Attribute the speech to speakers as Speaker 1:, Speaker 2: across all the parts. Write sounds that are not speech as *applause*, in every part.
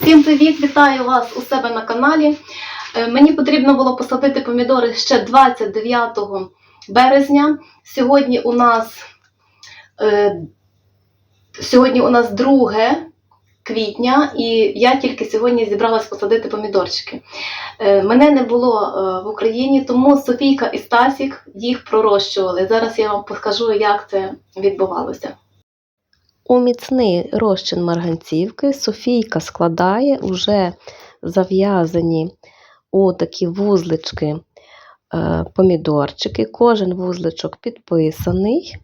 Speaker 1: Всім привіт! Вітаю вас у себе на каналі. Е, Мені потрібно було посадити помідори ще 29 березня. Сьогодні у нас, е, сьогодні у нас 2 квітня, і я тільки сьогодні зібралась посадити помідорчики. Е, Мене не було в Україні, тому Софійка і Стасік їх пророщували. Зараз я вам покажу, як це відбувалося.
Speaker 2: У міцний розчин марганцівки Софійка складає уже зав'язані у такі вузлички е, помідорчики. Кожен вузличок підписаний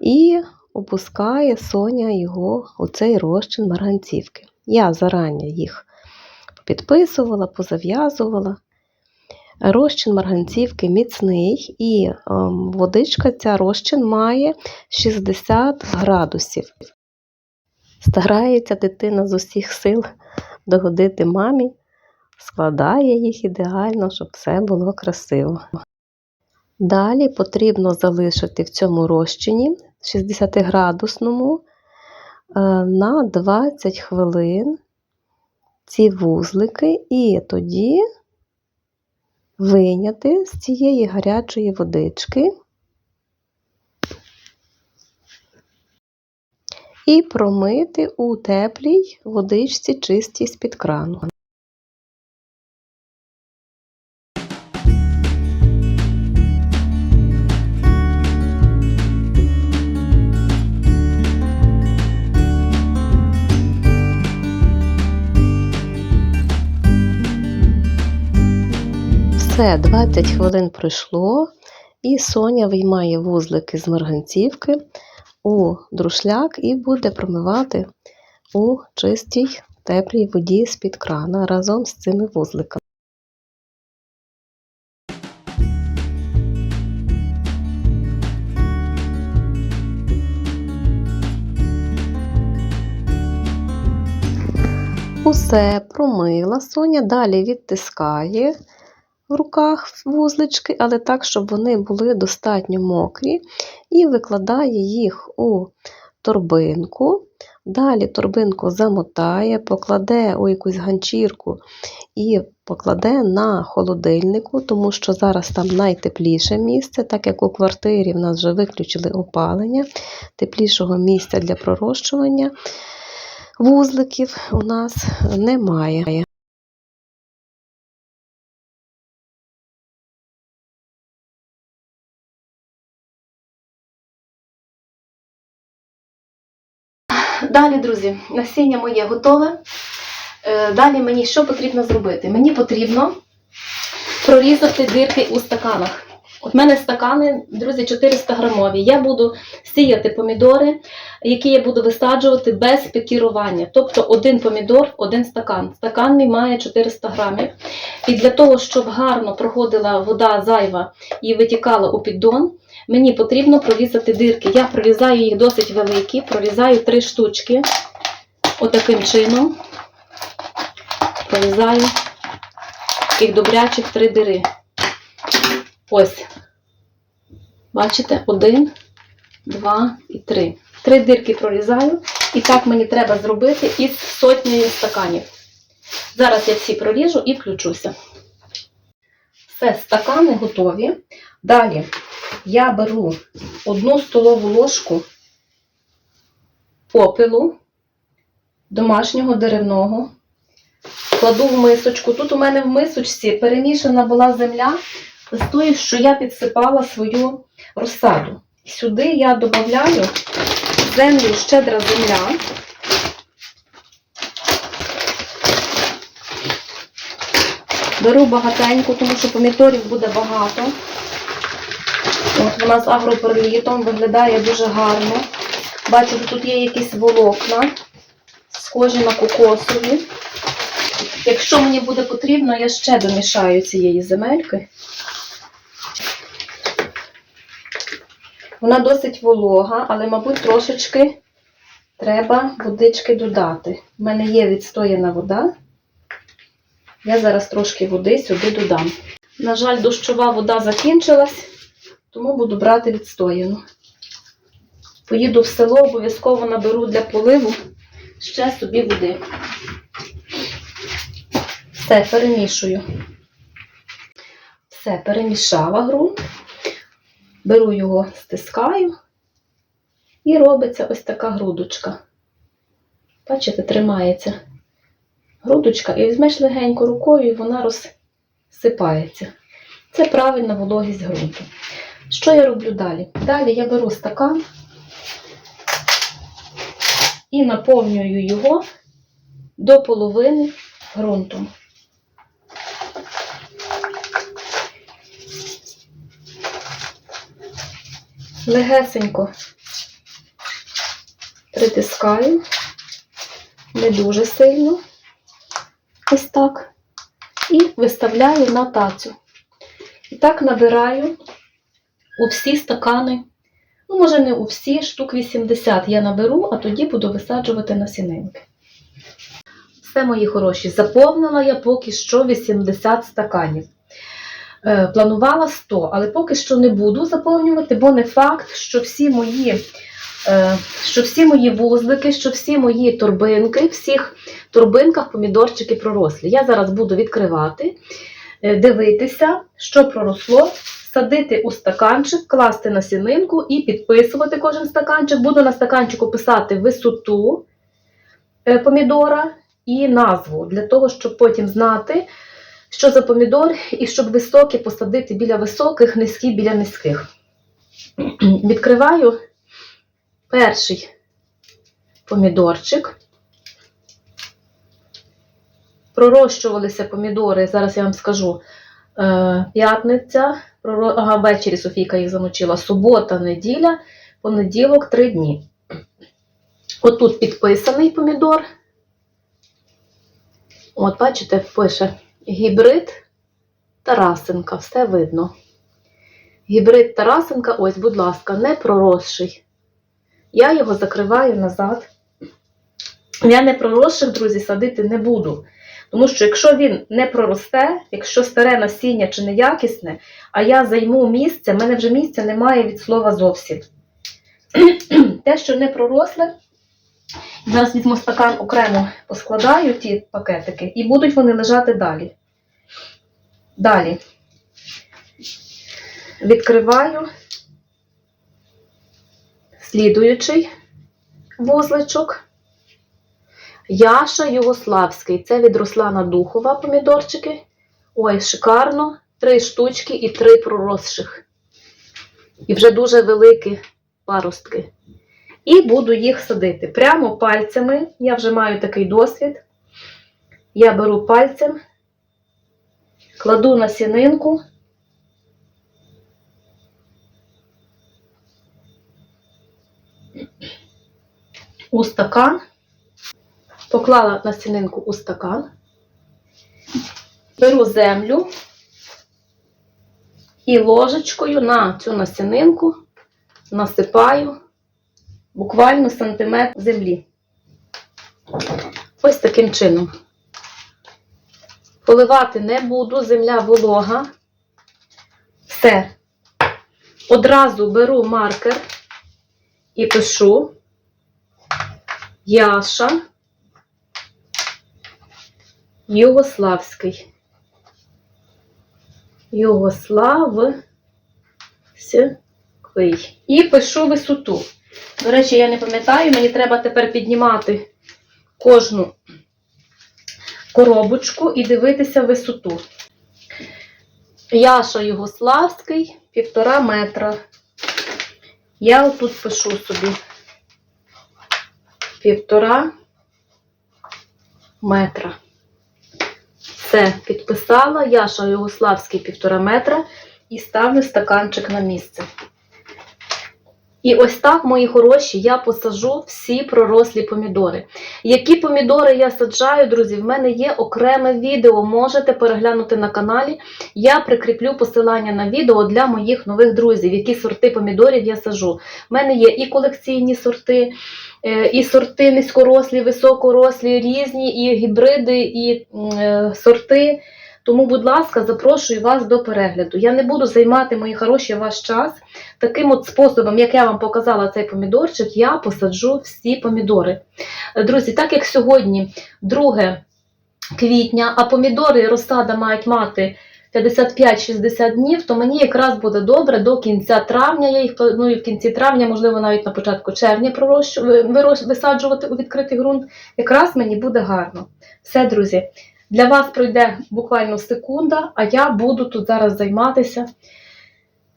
Speaker 2: і опускає Соня його у цей розчин марганцівки. Я зарані їх підписувала, позав'язувала. Розчин марганцівки міцний, і ем, водичка ця розчин має 60 градусів. Старається дитина з усіх сил догодити мамі, складає їх ідеально, щоб все було красиво. Далі потрібно залишити в цьому розчині 60-градусному е, на 20 хвилин ці вузлики, і тоді виняти з цієї гарячої водички і промити у теплій водичці чистій з-під крану. Все, 20 хвилин пройшло, і Соня виймає вузлики з марганцівки у друшляк і буде промивати у чистій теплій воді з-під крана разом з цими вузликами. Усе промила Соня, далі відтискає в руках вузлички, але так, щоб вони були достатньо мокрі, і викладає їх у торбинку. Далі торбинку замотає, покладе у якусь ганчірку і покладе на холодильнику, тому що зараз там найтепліше місце, так як у квартирі в нас вже виключили опалення, теплішого місця для пророщування вузликів у нас немає.
Speaker 1: Далі, друзі, насіння моє готове. Е, Далі мені що потрібно зробити? Мені потрібно прорізати дирки у стаканах. От в мене стакани, друзі, 400 грамові. Я буду сіяти помідори, які я буду висаджувати без пікірування. Тобто один помідор, один стакан. Стакан мій має 400 грамів. І для того, щоб гарно проходила вода зайва і витікала у піддон, мені потрібно прорізати дирки. Я прорізаю їх досить великі, прорізаю три штучки. Отаким чином. Прорізаю таких добрячих три дири. Ось. Бачите? Один, два і три. Три дирки прорізаю. І так мені треба зробити із сотнею стаканів. Зараз я всі проріжу і включуся. Все, стакани готові. Далі я беру одну столову ложку попелу домашнього деревного. Кладу в мисочку. Тут у мене в мисочці перемішана була земля з тою, що я підсипала свою розсаду. Сюди я додаю землю щедра земля. Беру багатенько, тому що помідорів буде багато. От вона з агроперлітом виглядає дуже гарно. Бачу, тут є якісь волокна, схожі на кокосові. Якщо мені буде потрібно, я ще домішаю цієї земельки. Вона досить волога, але, мабуть, трошечки треба водички додати. У мене є відстояна вода. Я зараз трошки води сюди додам. На жаль, дощова вода закінчилась, тому буду брати відстояну. Поїду в село, обов'язково наберу для поливу ще собі води. Все, перемішую. Все, перемішала ґрунт. Беру його, стискаю, і робиться ось така грудочка. Бачите, тримається грудочка, і візьмеш легенько рукою, і вона розсипається. Це правильна вологість ґрунту. Що я роблю далі? Далі я беру стакан і наповнюю його до половини ґрунтом. Легесенько притискаю, не дуже сильно, ось так, і виставляю на тацю. І так набираю у всі стакани, ну, може, не у всі, штук 80 я наберу, а тоді буду висаджувати насінинки. Все, мої хороші, заповнила я поки що 80 стаканів. Е, Планувала 100, але поки що не буду заповнювати, бо не факт, що всі мої, е, що всі мої вузлики, що всі мої торбинки, всіх торбинках помідорчики пророслі. Я зараз буду відкривати, е, дивитися, що проросло, садити у стаканчик, класти на сінинку і підписувати кожен стаканчик. Буду на стаканчику писати висоту помідора і назву, для того, щоб потім знати, що за помідор, і щоб високі посадити біля високих, низькі біля низьких. *clears throat* Відкриваю перший помідорчик. Пророщувалися помідори, зараз я вам скажу, е, п'ятниця, ага, ввечері Софійка їх замочила, субота, неділя, понеділок, три дні. Отут підписаний помідор. От, бачите, пише гібрид Тарасенка, все видно. Гібрид Тарасенка, ось, будь ласка, не проросший. Я його закриваю назад. Я не проросших, друзі, садити не буду. Тому що якщо він не проросте, якщо старе насіння чи неякісне, а я займу місце, в мене вже місця немає від слова зовсім. *clears throat* Те, що не проросле, зараз візьму стакан окремо поскладаю ті пакетики, і будуть вони лежати далі. Далі відкриваю слідуючий вузличок. Яша Югославський. Це від Руслана Духова помідорчики. Ой, шикарно. Три штучки і три проросших. І вже дуже великі паростки. І буду їх садити прямо пальцями. Я вже маю такий досвід. Я беру пальцем, кладу на сінинку. У стакан. Поклала насінинку у стакан, беру землю і ложечкою на цю насінинку насипаю буквально сантиметр землі. Ось таким чином. Поливати не буду, земля волога. Все. Одразу беру маркер і пишу Яша. Югославський. Югославський. І пишу висоту. До речі, я не пам'ятаю, мені треба тепер піднімати кожну коробочку і дивитися висоту. Яша Югославський, півтора метра. Я отут пишу собі півтора метра. Все, підписала. Яша Югославський півтора метра і ставлю стаканчик на місце. І ось так, мої хороші, я посаджу всі пророслі помідори. Які помідори я саджаю, друзі, в мене є окреме відео, можете переглянути на каналі. Я прикріплю посилання на відео для моїх нових друзів, які сорти помідорів я саджу. В мене є і колекційні сорти, е, і сорти низькорослі, високорослі, різні, і гібриди, і е, сорти. Тому, будь ласка, запрошую вас до перегляду. Я не буду займати, мої хороші, ваш час. Таким от способом, як я вам показала цей помідорчик, я посаджу всі помідори. Друзі, так як сьогодні 2 квітня, а помідори і розсада мають мати 55-60 днів, то мені якраз буде добре до кінця травня. Я їх планую в кінці травня, можливо, навіть на початку червня пророщу, висаджувати у відкритий ґрунт. Якраз мені буде гарно. Все, друзі, для вас пройде буквально секунда, а я буду тут зараз займатися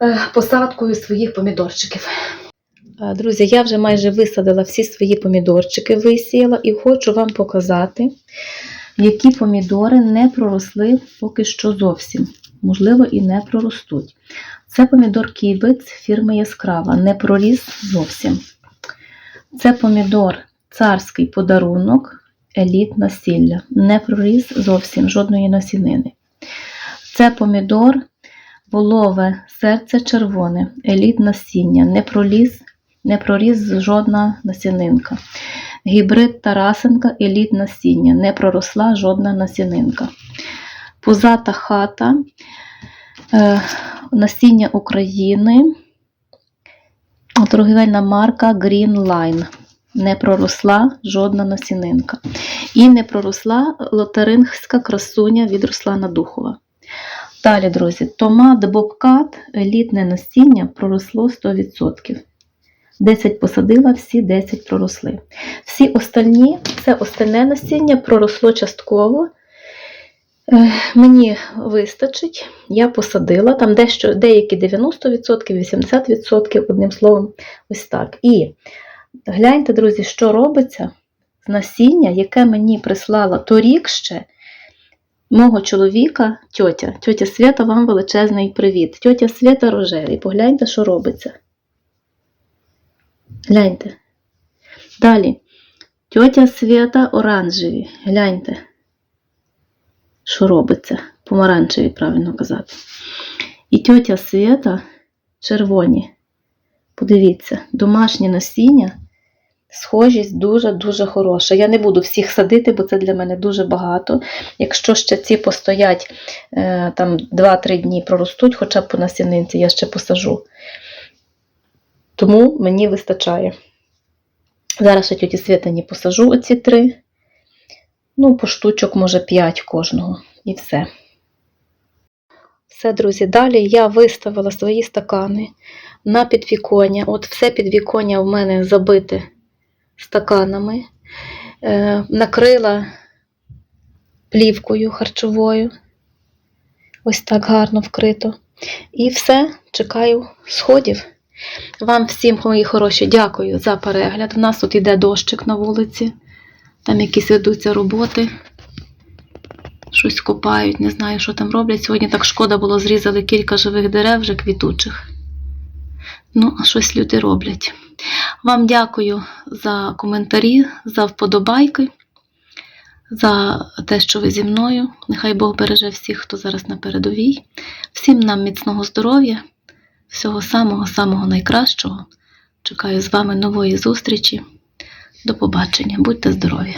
Speaker 1: е, посадкою своїх помідорчиків. Е, Друзі, я вже майже висадила всі свої помідорчики, висіяла і хочу вам показати, які помідори не проросли поки що зовсім. Можливо, і не проростуть. Це помідор кібець фірми Яскрава, не проріс зовсім. Це помідор царський подарунок, еліт насілля. Не проріс зовсім жодної насінини. Це помідор волове серце червоне, еліт насіння. Не проліз, не проріс жодна насінинка. Гібрид Тарасенка еліт насіння. Не проросла жодна насінинка. Пузата хата, е, насіння України, торгівельна марка Green Line. Не проросла жодна насінинка. І не проросла лотерингська красуня від Руслана Духова. Далі, друзі, томат Бобкат, елітне насіння проросло 100%. 10 посадила, всі 10 проросли. Всі остальні, це остальне насіння проросло частково. Е, Мені вистачить, я посадила, там дещо, деякі 90%, 80%, одним словом, ось так. І гляньте, друзі, що робиться з насіння, яке мені прислала торік ще мого чоловіка, тьотя. Тьотя Свята, вам величезний привіт. Тьотя Свята рожеві. Погляньте, що робиться. Гляньте. Далі. Тьотя Свята оранжеві. Гляньте. Що робиться? Помаранчеві, правильно казати. І тьотя Свята червоні. Подивіться, домашнє насіння. Схожість дуже-дуже хороша. Я не буду всіх садити, бо це для мене дуже багато. Якщо ще ці постоять е, там 2-3 дні проростуть, хоча б по насінинці, я ще посажу. Тому мені вистачає. Зараз ще тіті Святині посажу оці три. Ну, по штучок, може, 5 кожного. І все. Все, друзі, далі я виставила свої стакани на підвіконня. От все підвіконня в мене забите стаканами. Е, накрила плівкою харчовою. Ось так гарно вкрито. І все, чекаю сходів. Вам всім, мої хороші, дякую за перегляд. У нас тут іде дощик на вулиці. Там якісь ведуться роботи. Щось копають, не знаю, що там роблять. Сьогодні так шкода було, зрізали кілька живих дерев вже квітучих. Ну, а щось люди роблять. Вам дякую за коментарі, за вподобайки, за те, що ви зі мною. Нехай Бог береже всіх, хто зараз на передовій. Всім нам міцного здоров'я, всього самого-самого найкращого. Чекаю з вами нової зустрічі. До побачення. Будьте здорові!